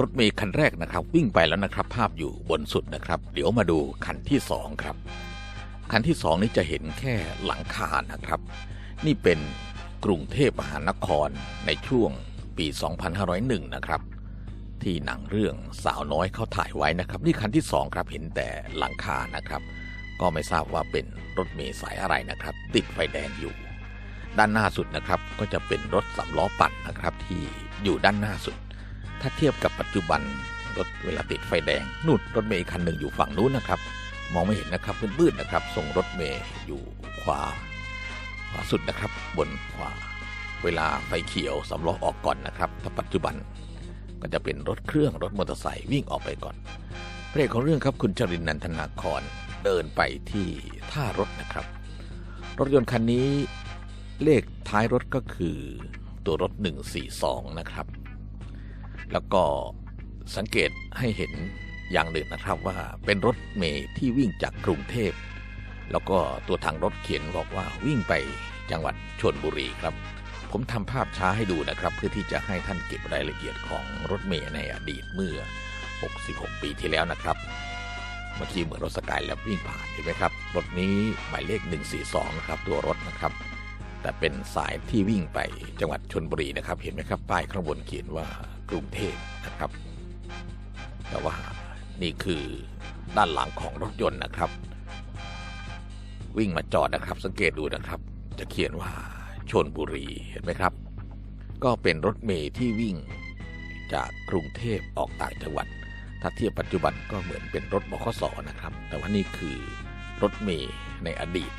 รถเมย์คันแรกนะครับ วิ่งไปแล้วนะครับ ภาพอยู่บนสุดนะครับ เดี๋ยวมาดูคันที่สองครับ คันที่สองนี้จะเห็นแค่หลังคานะครับ นี่เป็นกรุงเทพมหานครในช่วงปี 2501 นะครับ ที่หนังเรื่องสาวน้อยเขาถ่ายไว้นะครับ นี่คันที่สองครับเห็นแต่หลังคานะครับ ก็ไม่ทราบว่าเป็นรถเมล์สายอะไรนะครับ ติดไฟแดงอยู่ ด้านหน้าสุดนะครับก็จะเป็นรถสำล้อปั่นนะครับที่อยู่ด้านหน้าสุด ถ้าเทียบกับปัจจุบันรถเวลาติดไฟแดงนู่นรถเมล์คันหนึ่งอยู่ฝั่งนู้นนะครับ มองไม่เห็นนะครับมืดๆนะครับ ส่งรถเมล์อยู่ขวาขวาสุดนะครับ บนขวา เวลาไฟเขียวสำล้อออกก่อนนะครับ ถ้าปัจจุบันก็จะเป็นรถเครื่องรถมอเตอร์ไซค์วิ่งออกไปก่อนพระเอกของเรื่องครับคุณจรินนันทนาครเดินไปที่ท่ารถนะครับ รถยนต์คันนี้เลขท้ายรถก็คือตัวรถ 142 นะครับ แล้วก็สังเกตให้เห็นอย่างหนึ่งนะครับว่าเป็นรถเมล์ที่วิ่งจากกรุงเทพ แล้วก็ตัวทางรถเขียนบอกว่าวิ่งไปจังหวัดชนบุรีครับ ผมทำภาพช้าให้ดูนะครับ เพื่อที่จะให้ท่านเก็บรายละเอียดของรถเมล์ในอดีตเมื่อ 66 ปีที่แล้วนะครับ เมื่อกี้เหมือนรถสกายแล้ววิ่งผ่านเห็นไหมครับ รถนี้หมายเลข 142 นะครับ ตัวรถนะครับ แต่เป็นสายที่วิ่งไปจังหวัดชนบุรีนะครับ เห็นไหมครับ ป้ายข้างบนเขียนว่า กรุงเทพนะครับ แต่ว่านี่คือด้านหลังของรถยนต์นะครับ วิ่งมาจอดนะครับ สังเกตดูนะครับ จะเขียนว่าชนบุรีเห็นไหมครับ ก็เป็นรถเมล์ที่วิ่งจากกรุงเทพออกต่างจังหวัด ถ้าเทียบปัจจุบันก็เหมือนเป็นรถบขสนะครับ แต่ว่านี่คือรถเมล์ในอดีต